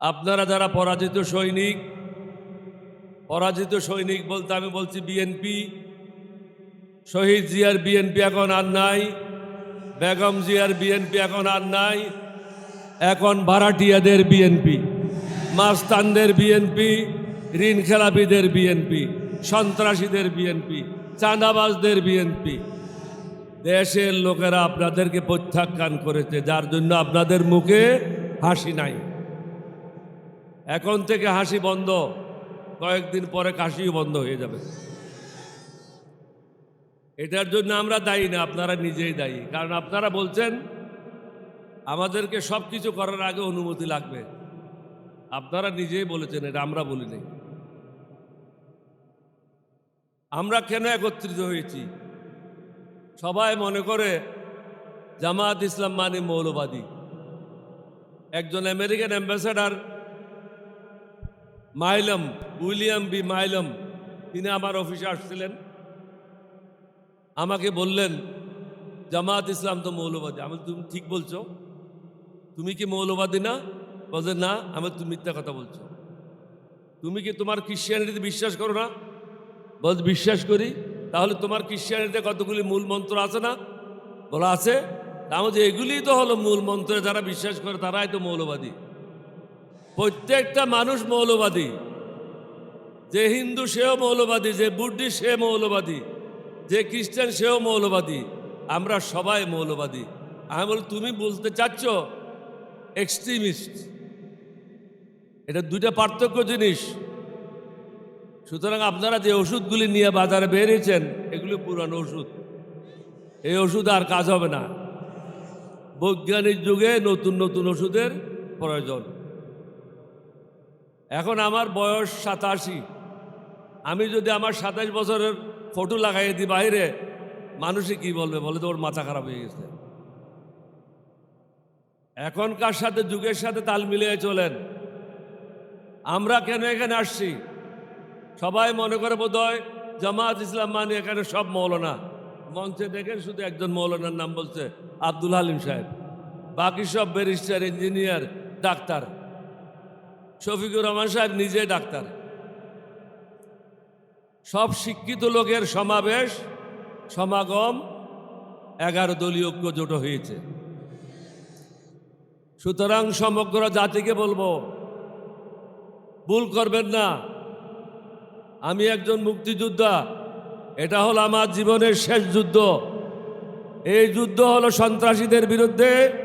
আপনারা যারা পরাজিত সৈনিক পরাজিত সৈনিক বলতে আমি বলছি বিএনপি শহীদ জিয়ার বিএনপি এখন আর নাই, বেগম জিয়ার বিএনপি এখন আর নাই, এখন ভাড়াটিয়াদের বিএনপি মাস্তানদের বিএনপি ঋণ খেলাপিদের বিএনপি সন্ত্রাসীদের বিএনপি চাঁদাবাজদের বিএনপি দেশের লোকেরা আপনাদেরকে প্রত্যাখ্যান করেছে, যার জন্য আপনাদের মুখে হাসি নাই। এখন থেকে হাসি বন্ধ। কয়েকদিন পরে কাশিও বন্ধ হয়ে যাবে। এটার জন্য আমরা দায়ী না, আপনারা নিজেই দায়ী। কারণ আপনারা বলছেন, আমাদেরকে সব কিছু করার আগে অনুমতি লাগবে। আপনারা নিজেই বলেছেন, এটা আমরা বলি নাই আমরা কেন একত্রিত হয়েছি? সবাই মনে করে জামাত ইসলাম মানে মৌলবাদী। একজন American ambassador Milam, William B Milam, তিনি আমার অফিসে আসছিলেন। আমাকে বললেন, জামাত ইসলাম তো মৌলবাদী। আমি তুমি ঠিক বলছো। তুমি কি মৌলবাদী না? বলছে, না। আমি তুমি মিথ্যা কথা বলছো। তুমি কি তোমার খ্রিস্টিয়ানিটিতে বিশ্বাস করো না? বল বিশ্বাস করি। তাহলে তোমার খ্রিস্টিয়ানিতে কতগুলি মূল মন্ত্র আছে না? বলা আছে। তাহলে যে এগুলিই তো হলো মূল মন্ত্রে। যারা বিশ্বাস করে তারাই তো মৌলবাদী। প্রত্যেকটা মানুষ মৌলবাদী। যে হিন্দু সেও মৌলবাদী, যে বুদ্ধিস্ট সে মৌলবাদী, যে খ্রিস্টান সেও মৌলবাদী। আমরা সবাই মৌলবাদী। আমি বল, তুমি বলতে চাচ্ছ এক্সট্রিমিস্ট এটা দুইটা পার্থক্য জিনিস। সুতরাং আপনারা যে ওষুধগুলি নিয়ে বাজারে বেরিয়েছেন এগুলি পুরানো ওষুধ। এই ওষুধ আর কাজ হবে না। বৈজ্ঞানিক যুগে নতুন নতুন ওষুধের প্রয়োজন। এখন আমার বয়স সাতাশি। আমি যদি আমার সাতাশ বছরের ফটো লাগাই দিই বাইরে, মানুষে কি বলবে? বলে তো ওর মাথা খারাপ হয়ে গেছে। এখনকার সাথে যুগের সাথে তাল মিলিয়ে চলেন। আমরা কেন এখানে আসছি? সবাই মনে করে বোধ হয় জামাত ইসলাম মানে এখানে সব মৌলানা। মঞ্চে দেখেন শুধু একজন মৌলানার নাম বলছে আব্দুল হালিম সাহেব। বাকি সব barrister, engineer, doctor. Shafiqur Rahman সাহেব নিজে ডাক্তার। সব শিক্ষিত লোকের সমাবেশ, সমাগম এগারো দলীয় ঐক্য জোট হয়েছে। সুতরাং সমগ্র জাতিকে বলব, ভুল করবেন না। আমি একজন মুক্তিযোদ্ধা, এটা হলো আমার জীবনের শেষ যুদ্ধ। এই যুদ্ধ হলো সন্ত্রাসীদের বিরুদ্ধে